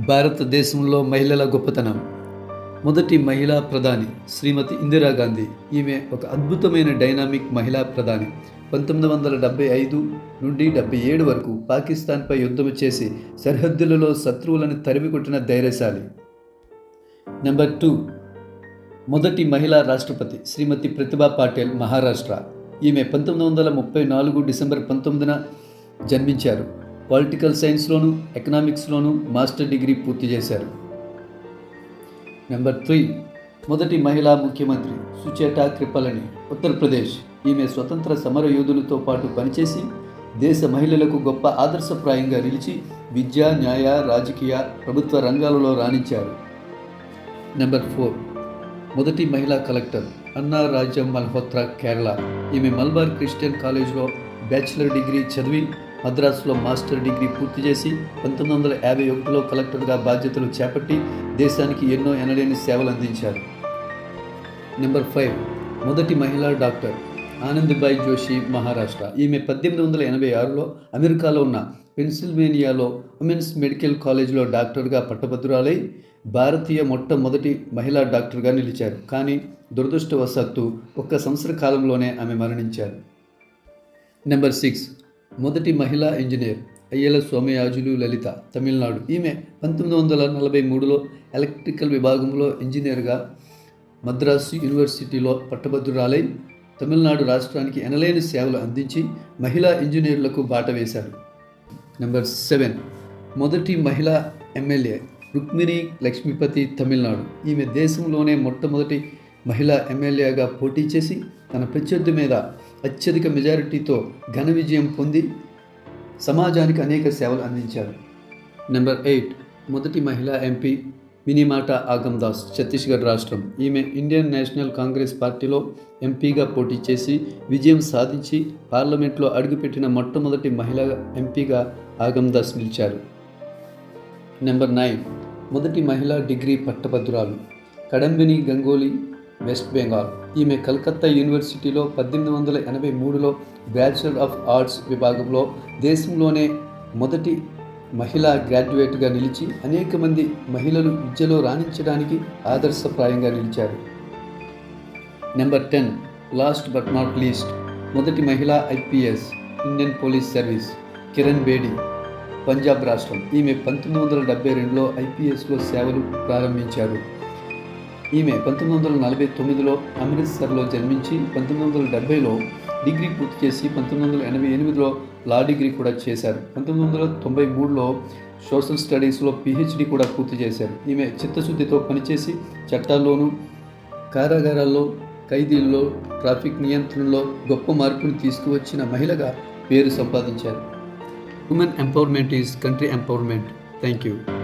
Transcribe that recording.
భారతదేశంలో మహిళల గొప్పతనం. మొదటి మహిళా ప్రధాని శ్రీమతి ఇందిరాగాంధీ ఈమె ఒక అద్భుతమైన డైనామిక్ మహిళా ప్రధాని. పంతొమ్మిది వందల డెబ్బై ఐదు నుండి డెబ్బై ఏడు వరకు పాకిస్తాన్పై యుద్ధం చేసి సరిహద్దులలో శత్రువులను తరిమికొట్టిన ధైర్యశాలి. నెంబర్ టూ మొదటి మహిళా రాష్ట్రపతి శ్రీమతి ప్రతిభా పాటిల్ మహారాష్ట్ర. ఈమె పంతొమ్మిది వందల ముప్పై నాలుగు డిసెంబర్ పంతొమ్మిదిన జన్మించారు. పొలిటికల్ సైన్స్లోను ఎకనామిక్స్లోను మాస్టర్ డిగ్రీ పూర్తి చేశారు. నెంబర్ త్రీ మొదటి మహిళా ముఖ్యమంత్రి సుచేట కృపలని ఉత్తరప్రదేశ్. ఈమె స్వతంత్ర సమర యోధులతో పాటు పనిచేసి దేశ మహిళలకు గొప్ప ఆదర్శప్రాయంగా నిలిచి విద్య న్యాయ రాజకీయ ప్రభుత్వ రంగాలలో రాణించారు. నెంబర్ ఫోర్ మొదటి మహిళా కలెక్టర్ అన్నా రాజ్యం మల్హోత్రా కేరళ. ఈమె మల్బార్ క్రిస్టియన్ కాలేజ్లో బ్యాచిలర్ డిగ్రీ చదివి మద్రాసులో మాస్టర్ డిగ్రీ పూర్తి చేసి పంతొమ్మిది వందల యాభై ఒకటిలో కలెక్టర్గా బాధ్యతలు చేపట్టి దేశానికి ఎన్నో ఎనలేని సేవలు అందించారు. నెంబర్ ఫైవ్ మొదటి మహిళా డాక్టర్ ఆనందిబాయి జోషి మహారాష్ట్ర. ఈమె పద్దెనిమిది వందల ఎనభై ఆరులో అమెరికాలో ఉన్న పెన్సిల్వేనియాలో ఉమెన్స్ మెడికల్ కాలేజ్లో డాక్టర్గా పట్టభద్రురాలై భారతీయ మొట్టమొదటి మహిళా డాక్టర్గా నిలిచారు. కానీ దురదృష్టవశాత్తు ఒక్క సంవత్సర కాలంలోనే ఆమె మరణించారు. నెంబర్ సిక్స్ మొదటి మహిళా ఇంజనీర్ అయ్యల సోమయాజులు లలిత తమిళనాడు. ఈమె పంతొమ్మిది వందల నలభై మూడులో ఎలక్ట్రికల్ విభాగంలో ఇంజనీర్గా మద్రాసు యూనివర్సిటీలో పట్టభద్రురాలై తమిళనాడు రాష్ట్రానికి ఎనలేని సేవలు అందించి మహిళా ఇంజనీర్లకు బాట వేశారు. Number seven. మొదటి మహిళా ఎమ్మెల్యే రుక్మిణి లక్ష్మీపతి తమిళనాడు. ఈమె దేశంలోనే మొట్టమొదటి మహిళా ఎమ్మెల్యేగా పోటీ చేసి తన ప్రత్యర్థి మీద అత్యధిక మెజారిటీతో ఘన విజయం పొంది సమాజానికి అనేక సేవలు అందించారు. నెంబర్ ఎయిట్ మొదటి మహిళా ఎంపీ మినిమాట ఆగమ్ దాస్ ఛత్తీస్గఢ్ రాష్ట్రం. ఈమె ఇండియన్ నేషనల్ కాంగ్రెస్ పార్టీలో ఎంపీగా పోటీ చేసి విజయం సాధించి పార్లమెంట్లో అడుగుపెట్టిన మొట్టమొదటి మహిళా ఎంపీగా ఆగమ్ దాస్ నిలిచారు. నెంబర్ నైన్ మొదటి మహిళా డిగ్రీ పట్టభద్రురాలు. కడంబిని గంగోలీ వెస్ట్ బెంగాల్. ఈమె కలకత్తా యూనివర్సిటీలో పద్దెనిమిది వందల ఎనభై మూడులో బ్యాచులర్ ఆఫ్ ఆర్ట్స్ విభాగంలో దేశంలోనే మొదటి మహిళా గ్రాడ్యుయేట్గా నిలిచి అనేక మంది మహిళలు విద్యలో రాణించడానికి ఆదర్శప్రాయంగా నిలిచారు. Number ten last but not least మొదటి మహిళా IPS Indian police service Kiran Bedi Punjab రాష్ట్రం. ఈమె పంతొమ్మిది వందల డెబ్బై రెండులో ఐపీఎస్లో సేవలు ప్రారంభించారు. ఈమె పంతొమ్మిది వందల నలభై తొమ్మిదిలో అమృత్సర్లో జన్మించి పంతొమ్మిది వందల డెబ్బైలో డిగ్రీ పూర్తి చేసి పంతొమ్మిది వందల ఎనభై ఎనిమిదిలో లా డిగ్రీ కూడా చేశారు. పంతొమ్మిది వందల తొంభై మూడులో సోషల్ స్టడీస్లో పిహెచ్డి కూడా పూర్తి చేశారు. ఈమె చిత్తశుద్ధితో పనిచేసి చట్టాల్లోనూ కారాగారాల్లో ఖైదీల్లో ట్రాఫిక్ నియంత్రణలో గొప్ప మార్పును తీసుకువచ్చిన మహిళగా పేరు సంపాదించారు. Women empowerment is country empowerment. Thank you.